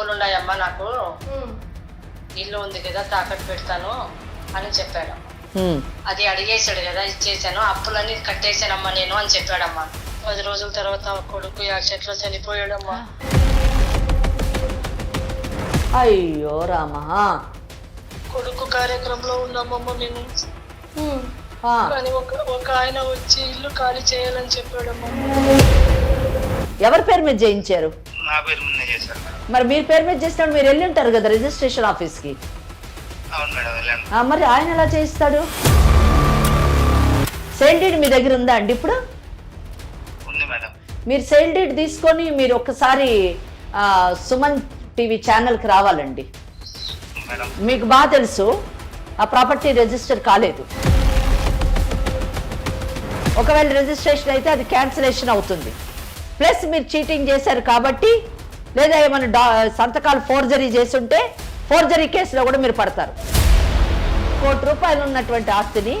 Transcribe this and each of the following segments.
అప్పులు ఉన్నాయమ్మా నాకు. ఇల్లు ఉంది కదా తాకట్టు పెడతాను అని చెప్పాడు. అది అడిగేశాడు కదా ఇచ్చేసాను అప్పులన్నీ కట్టేశానమ్మా నేను అని చెప్పాడమ్మా. పది రోజుల తర్వాత కొడుకు యాక్సిడెంట్లో చనిపోయాడమ్మా. అయ్యో రామా. కొడుకు కార్యక్రమంలో ఉన్నామమ్మ నేను ఆ, కానీ ఒక ఒక ఆయన వచ్చి ఇల్లు ఖాళీ చేయాలని చెప్పాడమ్మా. ఎవరి పేరు మీద చేయించారు నా పేరు ముందే చేశారు మరి మీరు పేరు మీద చేసినప్పుడు మీరు వెళ్ళి ఉంటారు కదా రిజిస్ట్రేషన్ ఆఫీస్కి అవును మేడం వెళ్ళాను. ఆ, మరి ఆయన ఎలా చేయిస్తాడు? సేల్ డీడ్ మీ దగ్గర ఉందా అండి ఇప్పుడు? ఉంది మేడం. మీరు సేల్ డీడ్ తీసుకొని మీరు ఒక్కసారి ఆ, సుమన్ టీవీ ఛానల్కి రావాలండి. మేడం. మీకు బాగా తెలుసు ఆ ప్రాపర్టీ రిజిస్టర్ కాలేదు. ఒకవేళ రిజిస్ట్రేషన్ అయితే అది క్యాన్సిలేషన్ అవుతుంది. ప్లస్ మీరు చీటింగ్ చేశారు కాబట్టి లేదా ఏమైనా డా సంతకాలు ఫోర్జరీ చేస్తుంటే ఫోర్జరీ కేసులో కూడా మీరు పడతారు. కోటి రూపాయలు ఉన్నటువంటి ఆస్తిని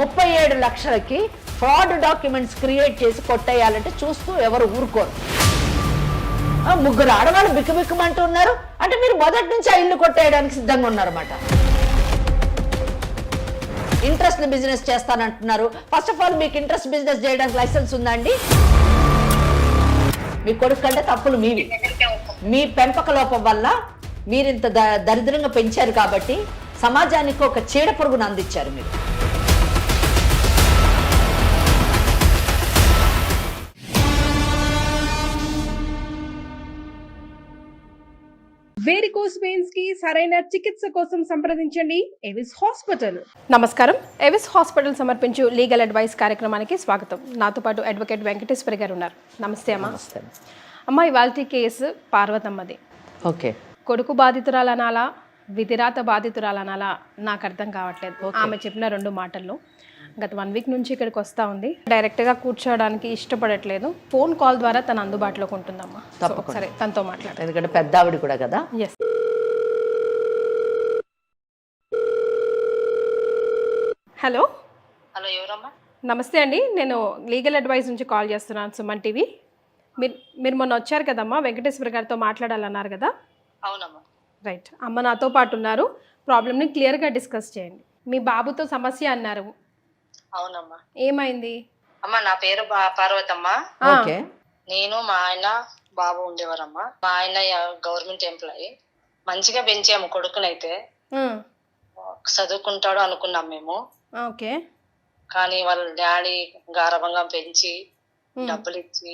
ముప్పై ఏడు లక్షలకి ఫ్రాడ్ డాక్యుమెంట్స్ క్రియేట్ చేసి కొట్టేయాలంటే చూస్తూ ఎవరు ఊరుకోరు. ముగ్గురు ఆడవాళ్ళు బిక్కుబిక్కుమంటూ ఉన్నారు. అంటే మీరు మొదటి నుంచి ఆ ఇల్లు కొట్టేయడానికి సిద్ధంగా ఉన్నారన్నమాట. ఇంట్రెస్ట్ బిజినెస్ చేస్తానంటున్నారు. ఫస్ట్ ఆఫ్ ఆల్ మీకు ఇంట్రెస్ట్ బిజినెస్ చేయడానికి లైసెన్స్ ఉందండి మీ కొడుకు కంటే తప్పులు మీవి. మీ పెంపక లోపం వల్ల మీరు ఇంత ద- దరిద్రంగా పెంచారు కాబట్టి సమాజానికి ఒక చీడ పురుగును అందించారు మీరు. వేరికోస్ వెయిన్స్కి సరైన చికిత్స కోసం సంప్రదించండి. ఎవిస్ హాస్పిటల్ నమస్కారం. ఎవిస్ హాస్పిటల్ సమర్పించు లీగల్ అడ్వైస్ కార్యక్రమానికి స్వాగతం. నాతో పాటు అడ్వకేట్ వెంకటేశ్వరి గారు ఉన్నారు. నమస్తే అమ్మా. అమ్మ ఇవాళ కేసు పార్వతమ్మది. ఓకే. కొడుకు బాధితురాలనాలా విధిరాత బాధితురాలనాలా? నాకు అర్థం కావట్లేదు. ఆమె చెప్పిన రెండు మాటల్లో. గత వన్ వీక్ నుంచి ఇక్కడికి వస్తా ఉంది. డైరెక్ట్గా కూర్చోవడానికి ఇష్టపడట్లేదు. ఫోన్ కాల్ ద్వారా తన అందుబాటులోకి ఉంటుందమ్మా. సో ఒకసారి తనతో మాట్లాడు. ఎందుకంటే పెద్ద ఆవిడ కూడా కదా? ఎస్ హలో హలో ఎవరమ్మా? నమస్తే అండి. నేను లీగల్ అడ్వైస్ నుంచి కాల్ చేస్తున్నాను సుమన్ టీవీ. మీరు మీరు మొన్న వచ్చారు కదమ్మా వెంకటేశ్వర గారితో మాట్లాడాలన్నారు కదా? అవునమ్మా. రైట్ అమ్మ నాతో పాటు ఉన్నారు. ప్రాబ్లమ్ని క్లియర్గా డిస్కస్ చేయండి. మీ బాబుతో సమస్య అన్నారు. అవునమ్మా. ఏమైంది? అమ్మా నా పేరు పార్వతమ్మ. ఓకే. నేను మా ఆయన బాబు ఉండేవారమ్మా. మా ఆయన గవర్నమెంట్ ఎంప్లాయీ. మంచిగా పెంచాము కొడుకునైతే. చదువుకుంటాడు అనుకున్నాం మేము. ఓకే. కానీ వాళ్ళ డాడీ గారభంగా పెంచి డబ్బులు ఇచ్చి.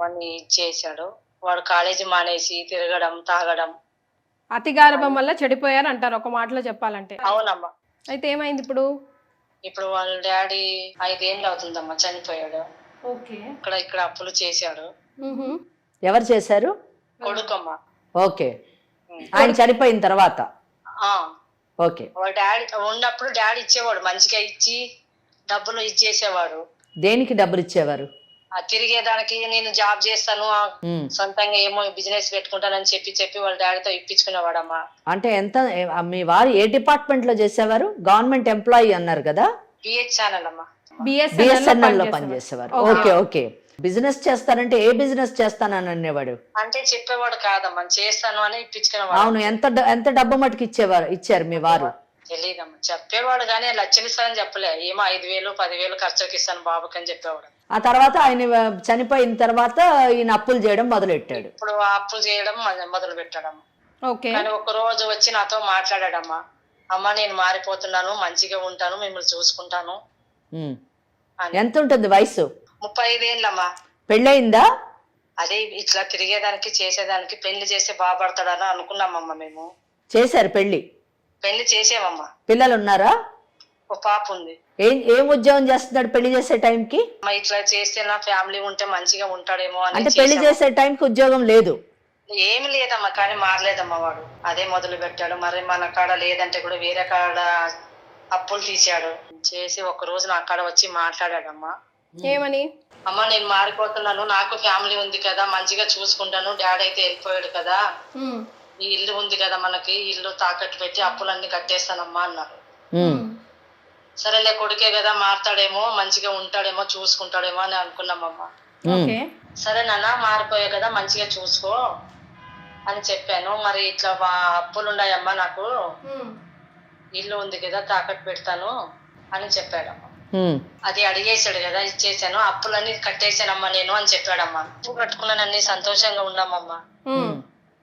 వాడిని ఇచ్చేసాడు వాడు కాలేజీ మానేసి తిరగడం తాగడం. అతి గారభం వల్ల చెడిపోయారు అంటారు ఒక మాటలో చెప్పాలంటే. అవునమ్మా. అయితే ఏమైంది ఇప్పుడు? ఇప్పుడు వాళ్ళ డాడీ ఐదేళ్ళు అవుతుందమ్మా చనిపోయాడు. ఓకే. ఇక్కడ ఇక్కడ అప్పులు చేశాడు. ఎవరు చేశారు? కొడుకమ్మ. ఓకే. ఆయన చనిపోయిన తర్వాత? ఆ, ఓకే. వాళ్ళ డాడీ ఉన్నప్పుడు డాడీ ఇచ్చేవాడు మంచిగా ఇచ్చి డబ్బులు ఇచ్చేసేవాడు. దేనికి డబ్బులు ఇచ్చేవారు? తిరిగేదానికి నేను జాబ్ చేస్తాను. సొంతంగా ఏమో బిజినెస్ పెట్టుకుంటానని చెప్పి చెప్పి వాళ్ళ డాడీతో ఇప్పించుకునేవాడమ్మా. అంటే ఎంత మీ వారు ఏ డిపార్ట్మెంట్లో చేసేవారు? గవర్నమెంట్ ఎంప్లాయీ అన్నారు కదా? బిహెచ్ ఛానల్ అమ్మా బిఎస్ఎన్ఎల్లో పనిచేసేవారు. Okay okay. బిజినెస్ చేస్తారంటే ఏ బిజినెస్ చేస్తానని అనేవాడు? అంటే చెప్పేవాడు కాదమ్మా చేస్తాను అని ఇప్పించుకునేవాడు. అవును ఎంత ఎంత డబ్బు మటుకు ఇచ్చేవారు ఇచ్చారు మీ వారు? తెలియదమ్మా చెప్పేవాడు కానీ లక్షలు ఇస్తానని చెప్పలే. ఏమో ఐదు వేలు పదివేలు ఖర్చుకి ఇస్తాను బాబుకి అని చెప్పేవాడు. ఆ తర్వాత ఆయన చనిపోయిన తర్వాత ఈయన అప్పులు చేయడం మొదలెట్టాడు. ఇప్పుడు అప్పులు చేయడం మొద- మొదలు పెట్టాడమ్మా ఓకే. కానీ ఒక రోజు వచ్చి నాతో మాట్లాడాడమ్మా. అమ్మ నేను మారిపోతున్నాను మంచిగా ఉంటాను మిమ్మల్ని చూసుకుంటాను. ఎంత ఉంటుంది వయసు? ముప్పై ఐదేళ్ళమ్మా. పెళ్ళయిందా? అదే ఇట్లా తిరిగేదానికి చేసేదానికి పెళ్ళి చేస్తే బాగుపడతాడని అనుకున్నామమ్మా మేము. చేశారు పెళ్ళి పెళ్ళి చేసేమమ్మా. పిల్లలు ఉన్నారా ఒక పాప ఉంది. ఏం ఏం ఉద్యోగం చేస్తున్నాడు పెళ్ళి చేసే టైంకి? అమ్మ ఇట్లా చేస్తే నా ఫ్యామిలీ ఉంటే మంచిగా ఉంటాడేమో అని అంటే పెళ్ళి. చేసే టైంకి ఉద్యోగం లేదు. ఏమి లేదమ్మా కానీ మారలేదమ్మా వాడు. అదే మొదలు పెట్టాడు. మరి మన కాడ లేదంటే కూడా వేరే కాడ అప్పులు తీసాడు చేసి ఒక రోజు నా కాడ వచ్చి మాట్లాడాడమ్మా. ఏమని? అమ్మ నేను మారిపోతున్నాను. నాకు ఫ్యామిలీ ఉంది కదా మంచిగా చూసుకుంటాను. డాడీ అయితే వెళ్ళిపోయాడు కదా. ఈ ఇల్లు ఉంది కదా మనకి. ఈ ఇల్లు తాకట్టు పెట్టి అప్పులన్నీ కట్టేస్తానమ్మా అన్నారు. ఉమ్. సరేలే కొడుకే కదా మారుతాడేమో మంచిగా ఉంటాడేమో చూసుకుంటాడేమో అని అనుకున్నామమ్మా ఓకే. సరే నాన్న మారిపోయా కదా మంచిగా చూసుకో అని చెప్పాను. మరి ఇట్లా అప్పులు ఉన్నాయమ్మా నాకు. ఇల్లు ఉంది కదా తాకట్టు పెడతాను అని చెప్పాడమ్మా. అది అడిగేశాడు కదా ఇచ్చేసాను అప్పులన్నీ కట్టేశానమ్మా నేను అని చెప్పాడమ్మా. అప్పు కట్టుకున్నానని సంతోషంగా ఉన్నామమ్మా.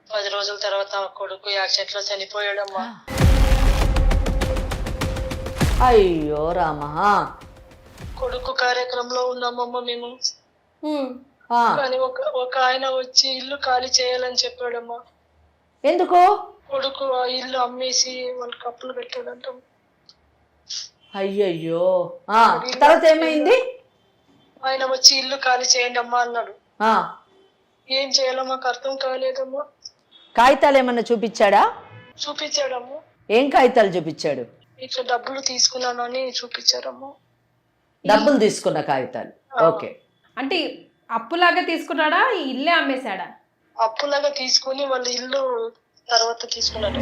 పది రోజుల తర్వాత కొడుకు యాక్సిడెంట్లో చనిపోయాడమ్మా. అయ్యో రామా. కొడుకు కార్యక్రమంలో ఉన్నామమ్మా మేము. కానీ ఒక ఒక ఆయన వచ్చి ఇల్లు ఖాళీ చేయాలని చెప్పాడమ్మా. ఎందుకు? కొడుకు ఆ ఇల్లు అమ్మేసి వాళ్ళకి అప్పులు పెట్టాడంట. అయ్యయ్యో. ఆ, తర్వాత ఏమైంది? ఆయన వచ్చి ఇల్లు ఖాళీ చేయండి అమ్మా అన్నాడు. ఆ, ఏం చేయాలో మాకు అర్థం కాలేదమ్మా. కాగితాలు ఏమన్నా చూపించాడా? చూపించాడమ్మా. ఏం కాగితాలు చూపించాడు? ఇట్లా డబ్బులు తీసుకున్నాను అని చూపించారమ్మా. డబ్బులు తీసుకున్న కాగితాలు. ఓకే. అంటే అప్పులాగా తీసుకున్నాడా? ఈ ఇల్లే అమ్మేశాడా? అప్పులాగా తీసుకుని వాళ్ళ ఇల్లు తర్వాత తీసుకున్నాడు.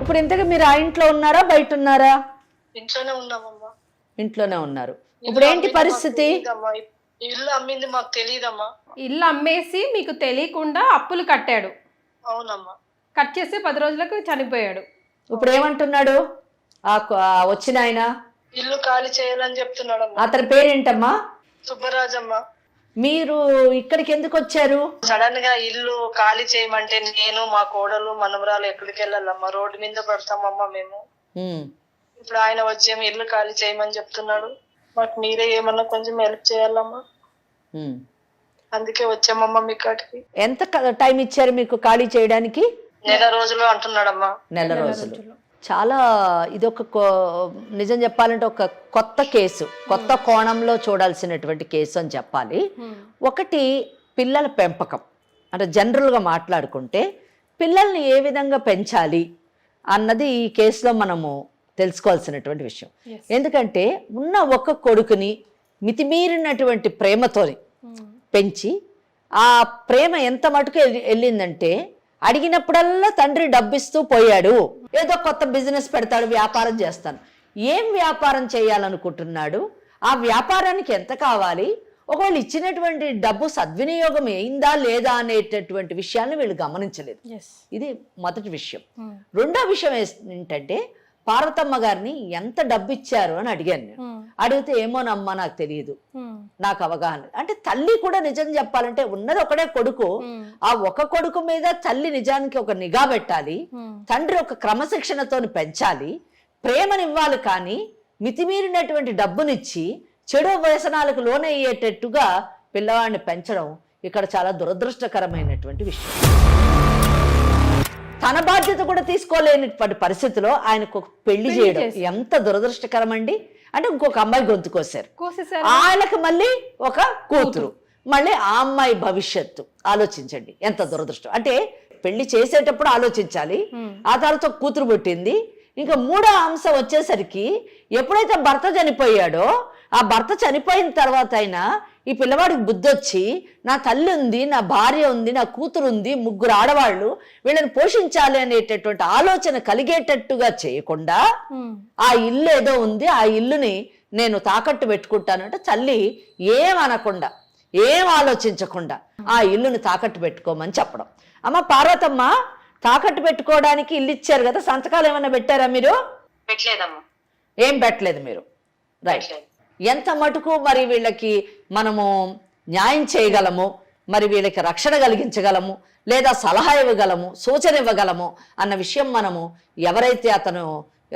ఇప్పుడు ఇంతగా మీరు ఆ ఇంట్లో ఉన్నారా? బయట ఉన్నారా? ఇంట్లోనే ఉన్నామమ్మా. ఇంట్లోనే ఉన్నారు. ఇప్పుడు ఏంటి పరిస్థితి? ఇల్లు అమ్మింది మాకు తెలియదమ్మా ఇల్లు అమ్మేసి మీకు తెలియకుండా అప్పులు కట్టాడు. అవునమ్మా. కట్ చేసి పది రోజులకు చనిపోయాడు. ఇప్పుడు ఏమంటున్నాడు వచ్చిన ఆయన? ఇల్లు ఖాళీ చేయాలని చెప్తున్నాడమ్మా. అతని పేరేంటమ్మా? సుబ్బరాజమ్మ. మీరు ఇక్కడికి ఎందుకు వచ్చారు సడన్గా ఇల్లు ఖాళీ చేయమంటే నేను మా కోడలు మనమరాలు ఎక్కడికి వెళ్ళాలమ్మా రోడ్డు మీద పడతామమ్మా మేము. ఇప్పుడు ఆయన వచ్చేమో ఇల్లు ఖాళీ చేయమని చెప్తున్నాడు? మాకు మీరే ఏమన్నా కొంచెం హెల్ప్ చేయాలమ్మా. అందుకే వచ్చామమ్మా మీ కాటికి ఎంత టైం ఇచ్చారు మీకు ఖాళీ చేయడానికి? నెల రోజులు అంటున్నాడమ్మా. నెల రోజులు. చాలా ఇదొక కో- నిజం చెప్పాలంటే ఒక కొత్త కేసు కొత్త కోణంలో చూడాల్సినటువంటి కేసు అని చెప్పాలి. ఒకటి పిల్లల పెంపకం. అంటే జనరల్గా మాట్లాడుకుంటే పిల్లల్ని ఏ విధంగా పెంచాలి అన్నది ఈ కేసులో మనము తెలుసుకోవాల్సినటువంటి విషయం. ఎందుకంటే ఉన్న ఒక కొడుకుని మితిమీరినటువంటి ప్రేమతోని పెంచి ఆ ప్రేమ ఎంత మటుకు వెళ్ళి- వెళ్ళిందంటే అడిగినప్పుడల్లా తండ్రి డబ్బిస్తూ పోయాడు. ఏదో కొత్త బిజినెస్ పెడతాడు వ్యాపారం చేస్తాను. ఏం వ్యాపారం చేయాలనుకుంటున్నాడు? ఆ వ్యాపారానికి ఎంత కావాలి? ఒకవేళ ఇచ్చినటువంటి డబ్బు సద్వినియోగం అయిందా లేదా అనేటటువంటి విషయాన్ని వీళ్ళు గమనించలేదు. ఇది మొదటి విషయం. రెండో విషయం ఏంటంటే పార్వతమ్మ గారిని ఎంత డబ్బు ఇచ్చారు అని అడిగాను నేను. అడిగితే ఏమోనమ్మా నాకు తెలియదు నాకు అవగాహన. అంటే తల్లి కూడా నిజం చెప్పాలంటే ఉన్నది ఒకడే కొడుకు. ఆ ఒక కొడుకు మీద తల్లి నిజానికి ఒక నిఘా పెట్టాలి. తండ్రి ఒక క్రమశిక్షణతోని పెంచాలి. ప్రేమనివ్వాలి కానీ మితిమీరినటువంటి డబ్బునిచ్చి చెడు వ్యసనాలకు లోనయ్యేటట్టుగా పిల్లవాడిని పెంచడం ఇక్కడ చాలా దురదృష్టకరమైనటువంటి విషయం. తన బాధ్యత కూడా తీసుకోలేనటువంటి పరిస్థితిలో ఆయనకు పెళ్ళి చేయడం ఎంత దురదృష్టకరం అండి అంటే ఇంకొక అమ్మాయి గొంతు కోసారు. ఆయనకు మళ్ళీ ఒక కూతురు. మళ్ళీ ఆ అమ్మాయి భవిష్యత్తు. ఆలోచించండి. ఎంత దురదృష్టం. అంటే పెళ్ళి చేసేటప్పుడు ఆలోచించాలి. ఆ తర్వాత కూతురు పుట్టింది. ఇంకా మూడో అంశం వచ్చేసరికి ఎప్పుడైతే భర్త చనిపోయాడో ఆ భర్త చనిపోయిన తర్వాత అయినా ఈ పిల్లవాడికి బుద్ధి వచ్చి నా తల్లి ఉంది నా భార్య ఉంది నా కూతురు ఉంది ముగ్గురు ఆడవాళ్ళు వీళ్ళని పోషించాలి అనేటటువంటి ఆలోచన కలిగేటట్టుగా చేయకుండా ఆ ఇల్లు ఏదో ఉంది ఆ ఇల్లుని నేను తాకట్టు పెట్టుకుంటానంటే తల్లి ఏం అనకుండా ఏం ఆలోచించకుండా ఆ ఇల్లుని తాకట్టు పెట్టుకోమని చెప్పడం. అమ్మ పార్వతమ్మ తాకట్టు పెట్టుకోవడానికి ఇల్లు ఇచ్చారు కదా సంతకాలు ఏమైనా పెట్టారా మీరు? పెట్టలేదమ్మా. ఏం పెట్టలేదు మీరు. రైట్. ఎంత మటుకు మరి వీళ్ళకి మనము న్యాయం చేయగలము? మరి వీళ్ళకి రక్షణ కలిగించగలము? లేదా సలహా ఇవ్వగలము? సూచన ఇవ్వగలము? అన్న విషయం మనము ఎవరైతే అతను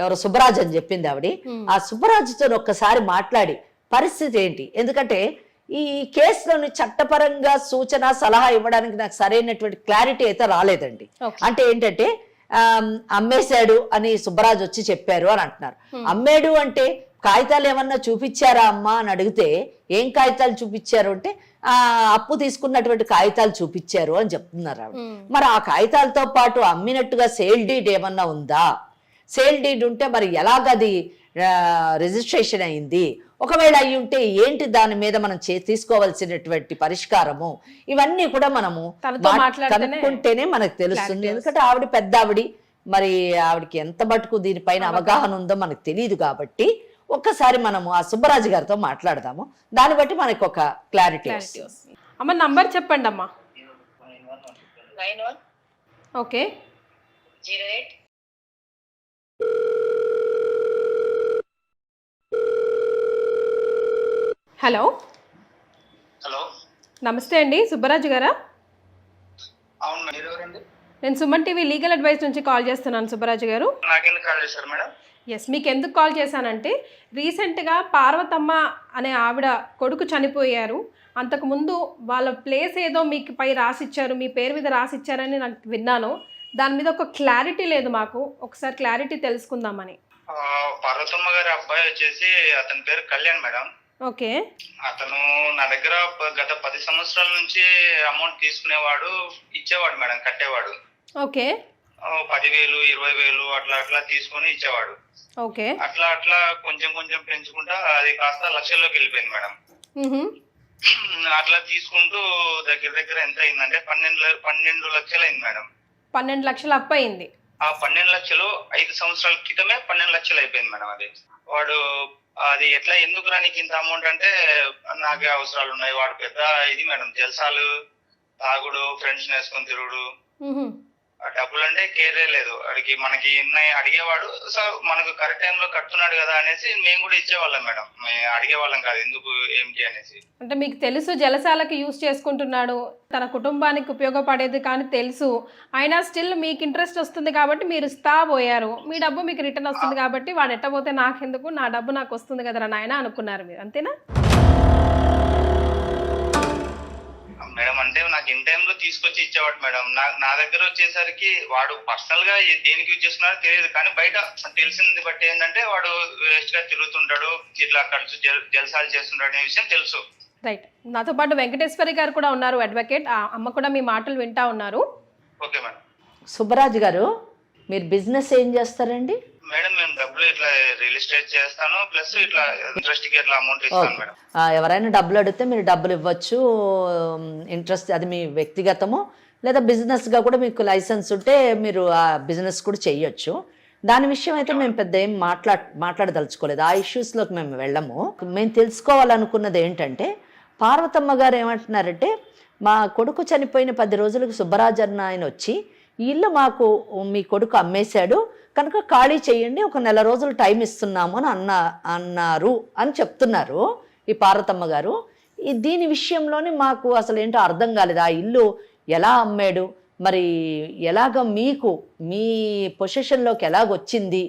ఎవరు సుబ్బరాజ్ అని చెప్పింది ఆవిడ ఆ సుబ్బరాజుతో ఒక్కసారి మాట్లాడి పరిస్థితి ఏంటి? ఎందుకంటే ఈ కేసులోని చట్టపరంగా సూచన సలహా ఇవ్వడానికి నాకు సరైనటువంటి క్లారిటీ అయితే రాలేదండి. అంటే ఏంటంటే అమ్మేశాడు అని సుబ్బరాజు వచ్చి చెప్పారు అని అంటున్నారు. అమ్మేడు అంటే కాగితాలు ఏమన్నా చూపించారా అమ్మా అని అడిగితే ఏం కాగితాలు చూపించారు? అంటే ఆ అప్పు తీసుకున్నటువంటి కాగితాలు చూపించారు అని చెప్తున్నారు ఆవిడ. మరి ఆ కాగితాలతో పాటు అమ్మినట్టుగా సేల్ డీడ్ ఏమన్నా ఉందా? సేల్ డీడ్ ఉంటే మరి ఎలాగది రిజిస్ట్రేషన్ అయింది? ఒకవేళ అయి ఉంటే ఏంటి దాని మీద మనం చే- తీసుకోవాల్సినటువంటి పరిష్కారము? ఇవన్నీ కూడా మనము కనుక్కుంటేనే మనకు తెలుస్తుంది. ఎందుకంటే ఆవిడ పెద్ద ఆవిడి మరి ఆవిడకి ఎంత మటుకు దీనిపైన అవగాహన ఉందో మనకు తెలియదు కాబట్టి ఒక్కసారి మనము ఆ సుబ్బరాజు గారితో మాట్లాడదాము. దాన్ని బట్టి మనకు ఒక క్లారిటీ వస్తుంది. అమ్మ నంబర్ చెప్పండి అమ్మా. Okay. Zero eight. Hello. Hello. నమస్తే అండి సుబ్బరాజు గారా? నేను సుమన్ టీవీ లీగల్ అడ్వైస్ నుంచి కాల్ చేస్తున్నాను సుబ్బరాజు గారు. నాకెందుకు కాల్ చేశారు మేడం? ఎస్ మీకు ఎందుకు కాల్ చేశానంటే రీసెంట్గా పార్వతమ్మ అనే ఆవిడ కొడుకు చనిపోయారు. అంతకుముందు వాళ్ళ ప్లేస్ ఏదో మీకు పై రాసిచ్చారు మీ పేరు మీద రాసిచ్చారని నాకు విన్నాను. దాని మీద ఒక క్లారిటీ లేదు మాకు. ఒకసారి క్లారిటీ తెలుసుకుందామని. పార్వతమ్మ గారి అబ్బాయి వచ్చేసి అతని పేరు కళ్యాణ్ మేడం. ఓకే. అతను నా దగ్గర గత పది సంవత్సరాల నుంచి అమౌంట్ తీసుకునేవాడు ఇచ్చేవాడు మేడం కట్టేవాడు. ఓకే. పదివేలు ఇరవై వేలు అట్లా అట్లా తీసుకొని ఇచ్చేవాడు. ఓకే. అట్లా అట్లా కొంచెం కొంచెం పెంచుకుంటా అది కాస్త లక్షల్లోకి వెళ్ళిపోయింది మేడం. అట్లా తీసుకుంటూ దగ్గర దగ్గర ఎంత అయిందంటే పన్నెండు పన్నెండు లక్షలు అయింది మేడం. పన్నెండు లక్షలు అప్పు అయింది. ఆ పన్నెండు లక్షలు ఐదు సంవత్సరాల క్రితమే పన్నెండు లక్షలు అయిపోయింది మేడం అది. వాడు అది ఎట్లా ఎందుకు రానికి ఇంత అమౌంట్ అంటే నాకే అవసరాలు ఉన్నాయి వాడు పెద్ద ఇది మేడం జల్సాలు తాగుడు ఫ్రెండ్స్ వేసుకొని తిరుగుడు. డబ్బులు అంటే కేరే లేదు. వాడికి మనకి ఉన్నాయి అడిగేవాడు సో మనకు కరెక్ట్ టైంలో కట్టున్నాడు కదా అనేసి మేము కూడా ఇచ్చేవాళ్ళం మేడం. మేము అడిగేవాళ్ళం కాదు ఎందుకు ఏంటి అనేసి. అంటే మీకు తెలుసు జలసాలకి యూస్ చేసుకుంటున్నాడు. తన కుటుంబానికి ఉపయోగపడేది కానీ తెలుసు. అయినా స్టిల్ మీకు ఇంట్రెస్ట్ వస్తుంది కాబట్టి మీరు ఇస్తా పోయారు. మీ డబ్బు మీకు రిటర్న్ వస్తుంది కాబట్టి వాడు ఎట్టబోతే నాకెందుకు? నా డబ్బు నాకు వస్తుంది కదరా నాయన అనుకున్నారు మీరు. అంతేనా? మేడం అంటే నాకు ఇన్ టైంలో తీసుకొచ్చి ఇచ్చేవాడు మేడం. నా నా దగ్గర వచ్చేసరికి వాడు పర్సనల్గా ఏ- దేనికి యూజ్ చేస్తున్నారో తెలియదు. కానీ బయట తెలిసింది బట్టి ఏంటంటే వాడు వేస్ట్గా తిరుగుతుంటాడు ఇట్లా ఖర్చు జల్- జల్సాలు చేస్తుంటాడు అనే విషయం తెలుసు. రైట్ నాతో పాటు వెంకటేశ్వరి గారు కూడా ఉన్నారు అడ్వకేట్ ఆ అమ్మ కూడా మీ మాటలు వింటా ఉన్నారు. ఓకే మేడం సుబ్బరాజు గారు మీరు బిజినెస్ ఏం చేస్తారండి? మేడం మేము డబ్బులు ఇట్లా రియల్ ఎస్టేట్ చేస్తాను ప్లస్ ఇట్లా ఇంట్రెస్ట్కి ఇట్లా అమౌంట్ ఇస్తాను మేడం. ఆ, ఎవరైనా డబ్బులు అడిగితే మీరు డబ్బులు ఇవ్వచ్చు ఇంట్రెస్ట్ అది మీ వ్యక్తిగతము లేదా బిజినెస్గా కూడా మీకు లైసెన్స్ ఉంటే మీరు ఆ బిజినెస్ కూడా చేయొచ్చు. దాని విషయం అయితే మేము పెద్ద ఏం మాట్లా మాట్లాడదలుచుకోలేదు. ఆ ఇష్యూస్లోకి మేము వెళ్ళము. మేము తెలుసుకోవాలనుకున్నది ఏంటంటే పార్వతమ్మ గారు ఏమంటున్నారంటే మా కొడుకు చనిపోయిన పది రోజులకు సుబ్బరాజు అన్న ఆయన వచ్చి ఈ ఇల్లు మాకు మీ కొడుకు అమ్మేశాడు కనుక ఖాళీ చేయండి ఒక నెల రోజులు టైం ఇస్తున్నాము అని అన్న అన్నారు అని చెప్తున్నారు ఈ పార్వతమ్మ గారు. ఈ దీని విషయంలోనే మాకు అసలు ఏంటో అర్థం కాలేదు. ఆ ఇల్లు ఎలా అమ్మాడు? మరి ఎలాగ మీకు మీ పొజిషన్లోకి ఎలాగొచ్చింది?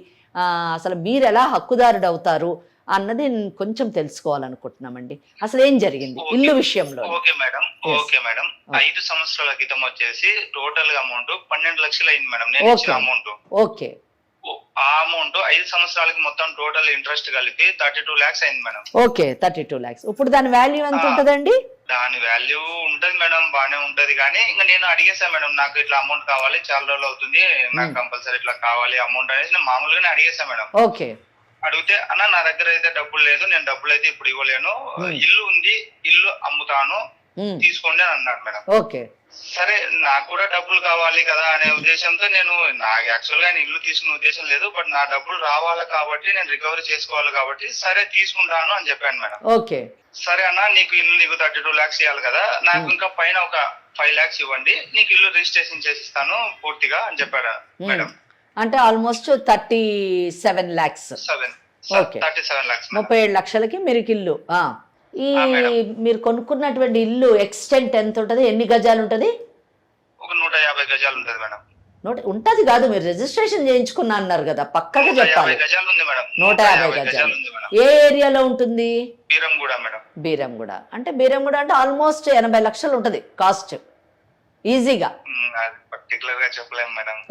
అసలు మీరు ఎలా హక్కుదారుడు అవుతారు అన్నది కొంచెం తెలుసుకోవాలనుకుంటున్నామండి. అసలు ఏం జరిగింది ఇల్లు విషయంలో ఓకే మేడం. Okay madam. ఐదు సంవత్సరాల క్రితం వచ్చేసి టోటల్గా అమౌంట్ పన్నెండు లక్షలు అయింది మేడం. నేను. అమౌంట్. ఓకే. ఆ అమౌంట్ ఐదు సంవత్సరాలకి మొత్తం టోటల్ ఇంట్రెస్ట్ కలిపి థర్టీ టూ లాక్స్ అయింది madam okay thirty two lakhs ఇప్పుడు దాని వాల్యూ ఎంత. ఉంటుందండి? దాని వాల్యూ ఉంటది మేడం బానే ఉంటది కానీ ఇంకా నేను అడిగేసాను మేడం నాకు ఇట్లా అమౌంట్ కావాలి చాలా రోజులు అవుతుంది నాకు Hmm. కంపల్సరీ ఇట్లా కావాలి అమౌంట్ అనేసి నేను మామూలుగానే అడిగేసాను మేడం ఓకే అడిగితే అన్న నా దగ్గర అయితే డబ్బులు లేదు నేను డబ్బులు అయితే ఇప్పుడు ఇవ్వలేను Hmm. ఇల్లు ఉంది ఇల్లు అమ్ముతాను ఉమ్, తీసుకోండి అని అన్నాడు మేడం ఓకే సరే నాకు కూడా డబ్బులు కావాలి కదా అనే ఉద్దేశంతో నేను నాకు యాక్చువల్గా ఇల్లు తీసుకునే ఉద్దేశం లేదు బట్ నా డబ్బులు రావాలి కాబట్టి నేను రికవరీ చేసుకోవాలి కాబట్టి సరే తీసుకుంటాను అని చెప్పాను మేడం. ఓకే. సరే అన్న నీకు ఇల్లు నీకు థర్టీ టూ లాక్స్ ఇవ్వాలి కదా నాకు ఇంకా పైన ఒక ఫైవ్ లాక్స్ ఇవ్వండి నీకు ఇల్లు రిజిస్ట్రేషన్ చేసిస్తాను పూర్తిగా అని చెప్పాడు మేడం. అంటే almost thirty seven lakhs seven. Thirty seven lakhs ముప్పై ఏడు లక్షలకి మీరు ఇల్లు. ఈ. మీరు కొనుక్కున్నటువంటి ఇల్లు ఎక్స్టెంట్ ఎంత ఉంటుంది? ఎన్ని గజాలు ఉంటుంది? ఒక నూట యాభై గజాలు ఉంటది మేడం. నూట ఉంటుంది కాదు మీరు రిజిస్ట్రేషన్ చేయించుకున్నా అన్నారు కదా పక్కగా చెప్పాలి. నూట యాభై గజాలు. ఏ ఏరియాలో ఉంటుంది? బీరంగూడ అంటే బీరంగూడ అంటే ఆల్మోస్ట్ ఎనభై లక్షలు ఉంటుంది కాస్ట్ ఈజీగా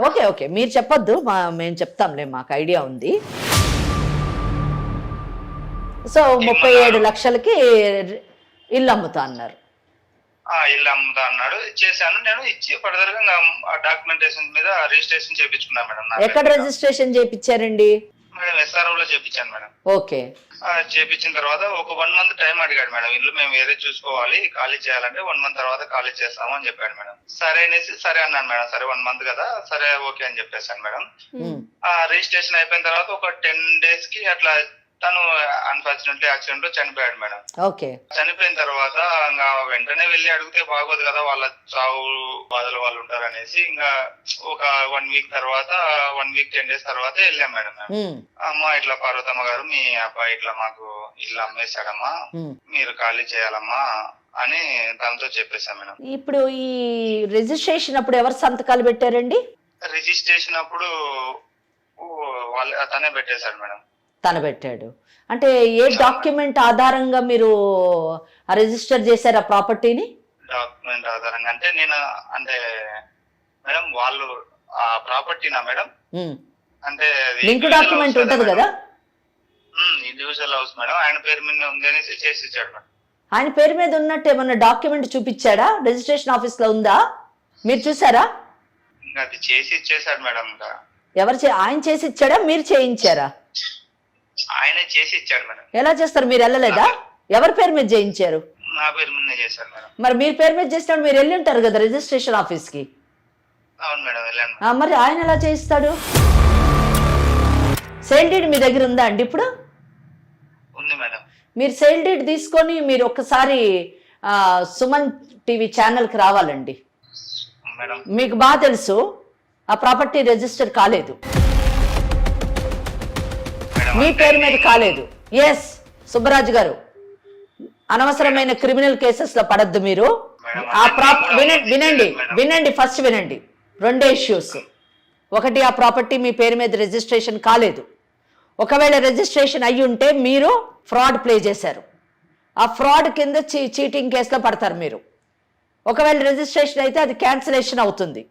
ఓకే ఓకే మీరు చెప్పొద్దు మా మేము చెప్తాంలే మాకు ఐడియా ఉంది. సో ముప్పై ఏడు లక్షలకి ఇల్లు అమ్ముతా అన్నారు. ఆ ఇల్లు అమ్ముతా అన్నాడు. చేశాను. నేను ఇచ్చి ఫర్దర్గా డాక్యుమెంటేషన్ మీద రిజిస్ట్రేషన్ చేయించుకున్నాను మేడం ఎక్కడ. రిజిస్ట్రేషన్ చేయించారండి మేడం ఎస్ఆర్ఓ లో చేయించాను మేడం. ఓకే. చేపించిన తర్వాత ఒక వన్ మంత్ టైం అడిగాడు మేడం. ఇల్లు మేము వేరే చూసుకోవాలి ఖాళీ చేయాలంటే వన్ మంత్ తర్వాత ఖాళీ చేస్తాము అని చెప్పాడు మేడం. సరే అనేసి సరే అన్నాను మేడం. సరే వన్ మంత్ కదా సరే ఓకే అని చెప్పేసాను మేడం. రిజిస్ట్రేషన్ అయిపోయిన తర్వాత ఒక టెన్ డేస్కి అట్లా తను అన్ఫార్చునేట్లీ యాక్సిడెంట్లో చనిపోయాడు మేడం. ఓకే. చనిపోయిన తర్వాత ఇంకా వెంటనే వెళ్ళి అడిగితే బాగోదు కదా వాళ్ళ చావు బాధలు వాళ్ళు ఉంటారు అనేసి ఇంకా ఒక వన్ వీక్ తర్వాత వన్ వీక్ టెన్ డేస్ తర్వాత వెళ్ళాం మేడం అమ్మ ఇట్లా పార్వతమ్మ గారు మీ అబ్బాయి ఇట్లా మాకు ఇల్లు అమ్మేశాడమ్మా. మీరు ఖాళీ చేయాలమ్మా అని తనతో చెప్పేశాం మేడం. ఇప్పుడు ఈ రిజిస్ట్రేషన్ అప్పుడు ఎవరు సంతకాలు పెట్టారండి? రిజిస్ట్రేషన్ అప్పుడు వాళ్ళ తనే పెట్టేశాడు మేడం. తన పెట్టాడు అంటే ఏ డాక్యుమెంట్ ఆధారంగా మీరు రిజిస్టర్ చేశారు ఆ ప్రాపర్టీని? డాక్యుమెంట్ ఆధారంగా. అంటే నేను అంటే మేడం వాళ్ళు ఆ ప్రాపర్టీనా మేడం? అంటే లింక్ డాక్యుమెంట్ ఉంటది కదా? Individual house madam. ఆయన పేరు మీద ఉంది అనేసి చేసి ఇచ్చాడు మేడం. ఆయన పేరు మీద ఉన్నట్టు ఏమన్నా డాక్యుమెంట్ చూపించాడా? రిజిస్ట్రేషన్ ఆఫీస్లో ఉందా? మీరు చూసారా? అది చేసి ఇచ్చేసాడు మేడం ఎవరు ఆయన చేసి ఇచ్చాడా? మీరు చేయించారా? ఆయనే చేసి ఇచ్చాడు మేడం. ఎలా చేస్తారు? మీరు వెళ్ళలేదా? ఎవరి పేరు మీద చేయించారు? నా పేరు మీదనే చేశాడు మేడం. మరి మీరు పేరు మీద చేసినప్పుడు మీరు వెళ్ళి ఉంటారు కదా రిజిస్ట్రేషన్ ఆఫీస్కి అవును మేడం వెళ్ళాను ఆ, మరి ఆయన ఎలా చేయిస్తాడు? సేల్ డీడ్ మీ దగ్గర ఉందా అండి ఇప్పుడు? ఉంది మేడం. మీరు సేల్ డీడ్ తీసుకొని మీరు ఒక్కసారి ఆ, సుమన్ టీవీ ఛానల్కి రావాలండి. మేడం. మీకు బాగా తెలుసు ఆ ప్రాపర్టీ రిజిస్టర్ కాలేదు. మీ పేరు మీద కాలేదు. ఎస్ సుబ్బరాజు గారు. అనవసరమైన క్రిమినల్ కేసెస్లో పడద్దు మీరు. ఆ ప్రాప్ వినండి. వినండి ఫస్ట్ వినండి రెండే ఇష్యూస్ ఒకటి ఆ ప్రాపర్టీ మీ పేరు మీద రిజిస్ట్రేషన్ కాలేదు. ఒకవేళ రిజిస్ట్రేషన్ అయ్యి ఉంటే మీరు ఫ్రాడ్ ప్లే చేశారు. ఆ ఫ్రాడ్ కింద చీ చీటింగ్ కేసులో పడతారు మీరు. ఒకవేళ రిజిస్ట్రేషన్ అయితే అది క్యాన్సిలేషన్ అవుతుంది.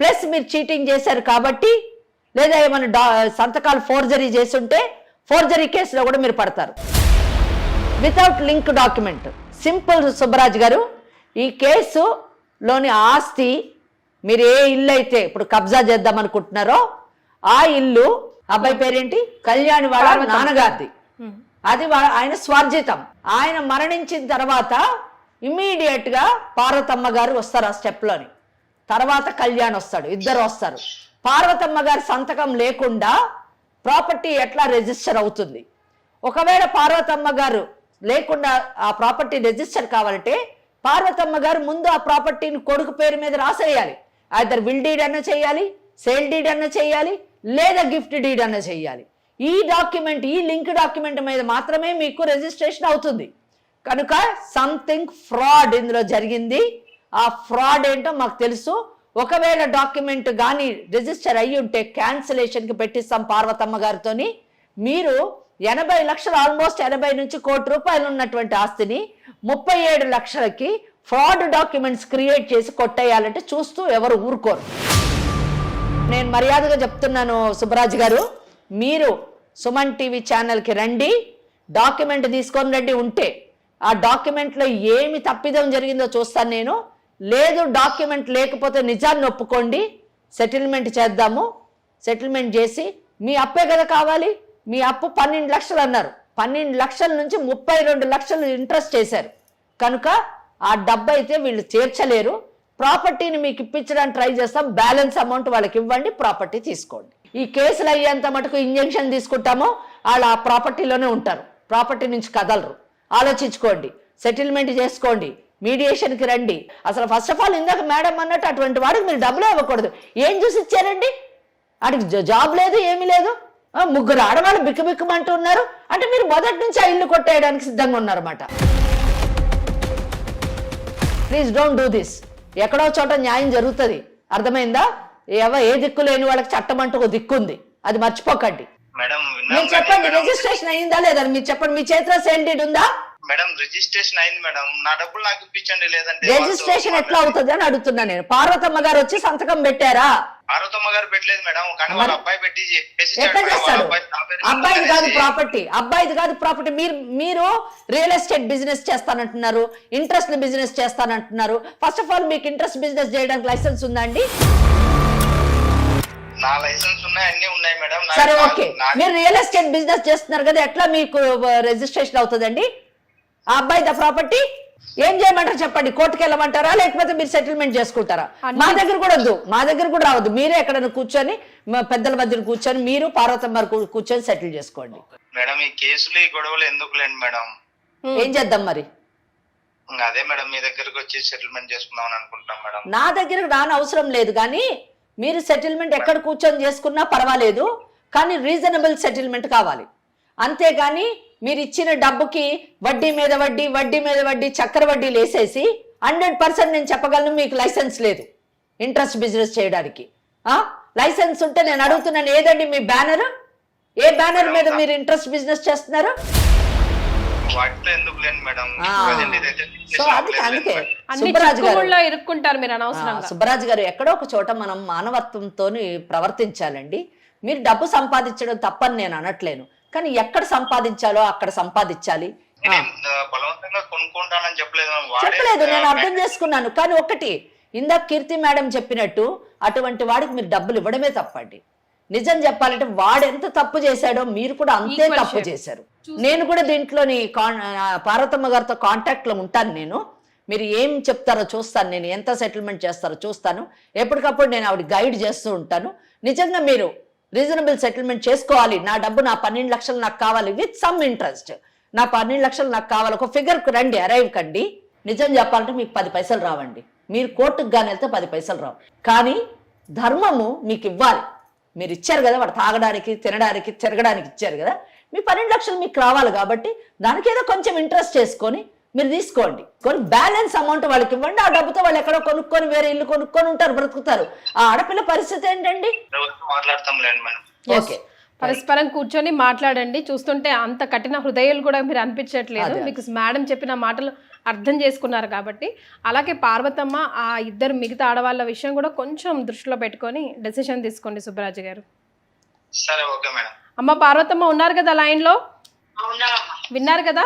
ప్లస్ మీరు చీటింగ్ చేశారు కాబట్టి లేదా ఏమైనా డా సంతకాలు ఫోర్జరీ చేసుంటే ఫోర్జరీ కేసులో కూడా మీరు పడతారు. Without link document simple Subbaraj గారు ఈ కేసులోని ఆస్తి మీరు ఏ ఇల్లు అయితే ఇప్పుడు కబ్జా చేద్దాం అనుకుంటున్నారో ఆ ఇల్లు అబ్బాయి పేరేంటి? కళ్యాణి వాళ్ళ నాన్నగారిది. అది ఆయన స్వార్జితం ఆయన మరణించిన తర్వాత ఇమ్మీడియట్గా పార్వతమ్మ గారు వస్తారు ఆ స్టెప్లోని. తర్వాత కళ్యాణ్ వస్తాడు. ఇద్దరు వస్తారు. పార్వతమ్మ గారి సంతకం లేకుండా ప్రాపర్టీ ఎట్లా రిజిస్టర్ అవుతుంది? ఒకవేళ పార్వతమ్మ గారు లేకుండా ఆ ప్రాపర్టీ రిజిస్టర్ కావాలంటే పార్వతమ్మ గారు ముందు ఆ ప్రాపర్టీని కొడుకు పేరు మీద రాసేయాలి. ఐదర్ విల్ డీడ్ అన్న చేయాలి సేల్ డీడ్ అన్న చేయాలి లేదా గిఫ్ట్ డీడ్ అన్న చేయాలి. ఈ డాక్యుమెంట్ ఈ లింక్ డాక్యుమెంట్ మీద మాత్రమే మీకు రిజిస్ట్రేషన్ అవుతుంది. కనుక సంథింగ్ ఫ్రాడ్ ఇందులో జరిగింది. ఆ ఫ్రాడ్ ఏంటో మాకు తెలుసు. ఒకవేళ డాక్యుమెంట్ కానీ రిజిస్టర్ అయ్యి ఉంటే క్యాన్సిలేషన్కి పెట్టిస్తాం పార్వతమ్మ గారితోని. మీరు ఎనభై లక్షలు ఆల్మోస్ట్ ఎనభై నుంచి కోటి రూపాయలు ఉన్నటువంటి ఆస్తిని ముప్పై ఏడు లక్షలకి ఫ్రాడ్ డాక్యుమెంట్స్ క్రియేట్ చేసి కొట్టేయాలంటే చూస్తూ ఎవరు ఊరుకోరు. నేను మర్యాదగా చెప్తున్నాను సుబ్బరాజ్ గారు మీరు సుమన్ టీవీ ఛానల్కి రండి డాక్యుమెంట్ తీసుకొని రండి ఉంటే ఆ డాక్యుమెంట్లో ఏమి తప్పిదం జరిగిందో చూస్తాను నేను. లేదు డాక్యుమెంట్ లేకపోతే నిజాన్ని ఒప్పుకోండి. సెటిల్మెంట్ చేద్దాము. సెటిల్మెంట్ చేసి మీ అప్పే కదా కావాలి? మీ అప్పు పన్నెండు లక్షలు అన్నారు. పన్నెండు లక్షల నుంచి ముప్పై రెండు లక్షలు ఇంట్రెస్ట్ చేశారు. కనుక ఆ డబ్బు అయితే వీళ్ళు తీర్చలేరు. ప్రాపర్టీని మీకు ఇప్పించడానికి ట్రై చేస్తాం. బ్యాలెన్స్ అమౌంట్ వాళ్ళకి ఇవ్వండి ప్రాపర్టీ తీసుకోండి. ఈ కేసులు అయ్యేంత మటుకు ఇంజెక్షన్ తీసుకుంటామో. వాళ్ళు ఆ ప్రాపర్టీలోనే ఉంటారు. ప్రాపర్టీ నుంచి కదలరు. ఆలోచించుకోండి. సెటిల్మెంట్ చేసుకోండి. మీడియేషన్కి రండి. అసలు ఫస్ట్ ఆఫ్ ఆల్ ఇందాక మేడం అన్నట్టు అటువంటి వాడికి మీరు డబ్బులు ఇవ్వకూడదు ఏం చూసి ఇచ్చారండి? వాడికి జాబ్ లేదు ఏమీ లేదు. ముగ్గురు ఆడవాళ్ళు బిక్కుబిక్కుమంటూ ఉన్నారు. అంటే మీరు మొదటి నుంచి ఆ ఇల్లు కొట్టేయడానికి సిద్ధంగా ఉన్నారన్నమాట. ప్లీజ్ డోంట్ డూ దిస్ ఎక్కడో చోట న్యాయం జరుగుతుంది. అర్థమైందా? ఎవ ఏ దిక్కు లేని వాళ్ళకి చట్టం అంటూ ఒక దిక్కు ఉంది. అది మర్చిపోకండి. మేడం మీరు చెప్పండి. రిజిస్ట్రేషన్ అయిందా లేదా? మీరు చెప్పండి మీ చేతిలో సేల్ డీడ్ ఉందా? మేడం రిజిస్ట్రేషన్ అయింది మేడం. నా డబ్బులు నాకు ఇప్పించండి లేదంటే రిజిస్ట్రేషన్ ఎట్లా అవుతుంది అని అడుగుతున్నా నేను. పార్వతమ్మ గారు వచ్చి సంతకం పెట్టారా? పార్వతమ్మ గారు పెట్టలేదు మేడం. కానీ వాళ్ళ అబ్బాయి పెట్టి ఎట్లా చేస్తాడు? అబ్బాయిది కాదు ప్రాపర్టీ అబ్బాయిది కాదు ప్రాపర్టీ మీరు మీరు రియల్ ఎస్టేట్ బిజినెస్ చేస్తానంటున్నారు. ఇంట్రెస్ట్ బిజినెస్ చేస్తానంటున్నారు. ఫస్ట్ ఆఫ్ ఆల్ మీకు ఇంట్రెస్ట్ బిజినెస్ చేయడానికి లైసెన్స్ ఉందా అండి? నా లైసెన్స్ ఉన్నాయి అన్ని ఉన్నాయి మేడం. సరే ఓకే. మీరు రియల్ ఎస్టేట్ బిజినెస్ చేస్తున్నారు కదా ఎట్లా మీకు రిజిస్ట్రేషన్ అవుతుందండి? ఆ అబ్బాయి ద ప్రాపర్టీ? ఏం చేయమంటారు చెప్పండి? కోర్టుకి వెళ్ళమంటారా? లేకపోతే మీరు సెటిల్మెంట్ చేసుకుంటారా? మా దగ్గర కూడా వద్దు. మా దగ్గర కూడా రావద్దు. మీరే ఎక్కడైనా కూర్చొని పెద్దల మధ్యన కూర్చొని మీరు పార్వతమ్మ కూర్చొని సెటిల్ చేసుకోండి. మేడం ఈ కేసులు ఈ గొడవలు ఎందుకులేండి మేడం? ఏం చేద్దాం మరి? అదే మేడం మీ దగ్గరకు వచ్చి సెటిల్మెంట్ చేసుకుందాం అనుకుంటున్నాం మేడం. నా దగ్గరకు రాని అవసరం లేదు కానీ మీరు సెటిల్మెంట్ ఎక్కడ కూర్చొని చేసుకున్నా పర్వాలేదు కానీ రీజనబుల్ సెటిల్మెంట్ కావాలి. అంతేగాని మీరు ఇచ్చిన డబ్బుకి వడ్డీ మీద వడ్డీ వడ్డీ మీద వడ్డీ చక్కెర వడ్డీలు వేసేసి హండ్రెడ్ పర్సెంట్ నేను చెప్పగలను మీకు లైసెన్స్ లేదు ఇంట్రెస్ట్ బిజినెస్ చేయడానికి. ఆ? లైసెన్స్ ఉంటే నేను అడుగుతున్నాను ఏదండి మీ బ్యానర్? ఏ బ్యానర్ మీద మీరు ఇంట్రెస్ట్ బిజినెస్ చేస్తున్నారు? సో అందుకే అందుకే. సుబ్బరాజు గారు. ఇరుక్కుంటారు మీరు ఆ, అనవసరంగా సుబ్బరాజు గారు ఎక్కడో ఒక చోట మనం మానవత్వంతో ప్రవర్తించాలండి. మీరు డబ్బు సంపాదించడం తప్పని నేను అనట్లేను. కానీ ఎక్కడ సంపాదించాలో అక్కడ సంపాదించాలి. చెప్పలేదు మేడం. వాడే, చెప్పలేదు నేను అర్థం చేసుకున్నాను. కానీ ఒకటి ఇందాక కీర్తి మేడం చెప్పినట్టు అటువంటి వాడికి మీరు డబ్బులు ఇవ్వడమే తప్పండి. నిజం చెప్పాలంటే వాడు ఎంత తప్పు చేశాడో మీరు కూడా అంతే తప్పు. చేశారు. నేను కూడా దీంట్లోని పార్వతమ్మ గారితో కాంటాక్ట్లో ఉంటాను నేను. మీరు ఏం చెప్తారో చూస్తాను నేను. ఎంత సెటిల్మెంట్ చేస్తారో చూస్తాను. ఎప్పటికప్పుడు నేను ఆవిడ గైడ్ చేస్తూ ఉంటాను. నిజంగా మీరు రీజనబుల్ సెటిల్మెంట్ చేసుకోవాలి. నా డబ్బు నా పన్నెండు లక్షలు నాకు కావాలి విత్ సమ్ ఇంట్రెస్ట్. నా పన్నెండు లక్షలు నాకు కావాలి. ఒక ఫిగర్కి రండి అరైవ్ కండి. నిజం చెప్పాలంటే మీకు పది పైసలు రావండి. మీరు కోర్టుకు కానీ వెళ్తే పది పైసలు రావు. కానీ ధర్మము మీకు ఇవ్వాలి. మీరు ఇచ్చారు కదా వాడు తాగడానికి తినడానికి తిరగడానికి ఇచ్చారు కదా మీ పన్నెండు లక్షలు మీకు రావాలి కాబట్టి దానికి ఏదో కొంచెం ఇంట్రెస్ట్ చేసుకొని మీరు తీసుకోండి. కొన్ని బ్యాలెన్స్ అమౌంట్ వాళ్ళకి ఇవ్వండి. ఆ డబ్బుతో వాళ్ళు ఎక్కడో కొనుక్కొని వేరే ఇల్లు కొనుక్కొని ఉంటారు బ్రతుకుతారు. ఆ ఆడపిల్ల పరిస్థితి ఏంటండి? ఓకే. పరస్పరం కూర్చొని మాట్లాడండి. చూస్తుంటే అంత కఠిన హృదయాలు కూడా మీరు అనిపించట్లేదు. మీకు మేడం చెప్పిన మాటలు అర్థం చేసుకున్నారు కాబట్టి. అలాగే పార్వతమ్మ ఆ ఇద్దరు మిగతా ఆడవాళ్ళ విషయం కూడా కొంచెం దృష్టిలో పెట్టుకొని డెసిషన్ తీసుకోండి సుబ్బరాజు గారు. సరే ఓకే మేడం. అమ్మ పార్వతమ్మ ఉన్నారు కదా లైన్లో? విన్నారు కదా?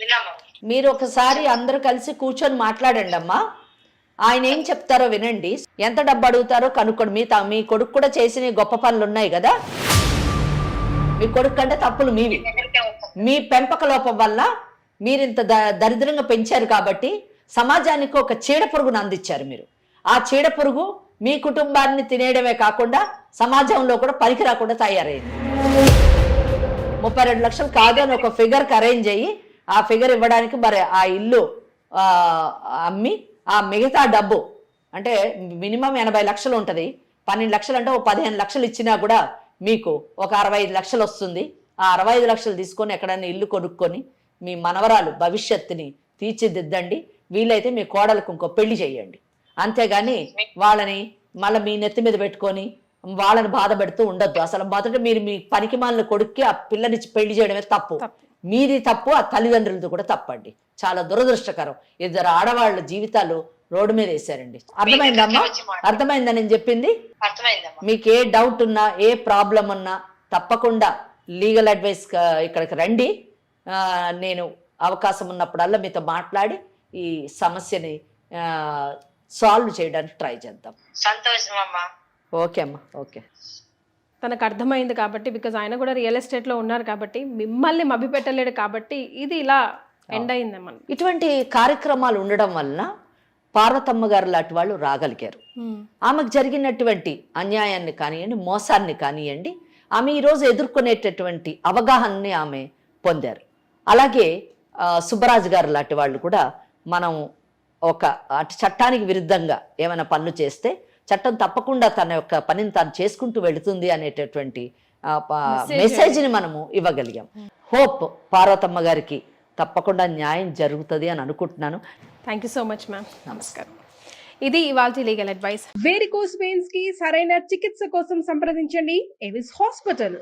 విన్నాము మీరు ఒకసారి అందరూ కలిసి కూర్చొని మాట్లాడండి అమ్మా ఆయన ఏం చెప్తారో వినండి. ఎంత డబ్బు అడుగుతారో కనుక్కోండి. మీ మీ కొడుకు కూడా చేసిన గొప్ప పనులు ఉన్నాయి కదా. మీ కొడుకు కంటే తప్పులు మీవి. మీ పెంపక లోపం వల్ల మీరు ఇంత ద- దరిద్రంగా పెంచారు కాబట్టి సమాజానికి ఒక చీడ పురుగును అందించారు మీరు. ఆ చీడ పురుగు మీ కుటుంబాన్ని తినేయడమే కాకుండా సమాజంలో కూడా పనికి రాకుండా తయారైంది. ముప్పై రెండు లక్షలు కాదు అని ఒక ఫిగర్కి అరేంజ్ అయ్యి ఆ ఫిగర్ ఇవ్వడానికి మరి ఆ ఇల్లు అమ్మి ఆ మిగతా డబ్బు అంటే మినిమం ఎనభై లక్షలు ఉంటుంది. పన్నెండు లక్షలు అంటే ఒక పదిహేను లక్షలు ఇచ్చినా కూడా మీకు ఒక అరవై ఐదు లక్షలు వస్తుంది. ఆ అరవై ఐదు లక్షలు తీసుకొని ఎక్కడైనా ఇల్లు కొనుక్కొని మీ మనవరాలు భవిష్యత్తుని తీర్చిదిద్దండి. వీలైతే మీ కోడలకు ఇంకో పెళ్ళి చేయండి. అంతేగాని వాళ్ళని మళ్ళీ మీ నెత్తి మీద పెట్టుకొని వాళ్ళని బాధ పెడుతూ ఉండొద్దు. అసలు మొదట మీరు మీ పనికి మాలిన కొడుక్కి ఆ పిల్లనిచ్చి పెళ్ళి చేయడమే తప్పు. మీది తప్పు ఆ తల్లిదండ్రులది కూడా తప్పండి. చాలా దురదృష్టకరం. ఇద్దరు ఆడవాళ్ళ జీవితాలు రోడ్డు మీద వేశారండి. అర్థమైందమ్మా? అర్థమైందా నేను చెప్పింది? మీకు ఏ డౌట్ ఉన్నా ఏ ప్రాబ్లం ఉన్నా తప్పకుండా లీగల్ అడ్వైస్ ఇక్కడికి రండి. నేను అవకాశం ఉన్నప్పుడల్లా మీతో మాట్లాడి ఈ సమస్యని సాల్వ్ చేయడానికి ట్రై చేద్దాం. సంతోషం అమ్మా ఓకే అమ్మా. ఓకే. తనకు అర్థమైంది కాబట్టి బికాజ్ ఆయన కూడా రియల్ ఎస్టేట్లో ఉన్నారు కాబట్టి మిమ్మల్ని మభ్యపెట్టలేడు కాబట్టి ఇది ఇలా ఎండ్ అయిందమ్మా ఇటువంటి కార్యక్రమాలు ఉండడం వలన పార్వతమ్మ గారు లాంటి వాళ్ళు రాగలిగారు. ఆమెకు జరిగినటువంటి అన్యాయాన్ని కానివ్వండి మోసాన్ని కానివ్వండి ఆమె ఈరోజు ఎదుర్కొనేటటువంటి అవగాహనని ఆమె పొందారు. అలాగే సుబ్బరాజు గారు లాంటి వాళ్ళు కూడా మనం ఒక అటు చట్టానికి విరుద్ధంగా ఏమైనా పనులు చేస్తే చట్టం తప్పకుండా తన యొక్క పనిని తాను చేసుకుంటూ వెళుతుంది అనేటటువంటి. మెసేజ్ని మనము ఇవ్వగలిగాం. హోప్ పార్వతమ్మ గారికి తప్పకుండా న్యాయం జరుగుతుంది అని అనుకుంటున్నాను. Thank you so much ma'am నమస్కారం ఇది ఇవాళ లీగల్ అడ్వైస్ వేరికోస్ వెయిన్స్కి సరైన చికిత్స కోసం సంప్రదించండి. ఎవిస్ హాస్పిటల్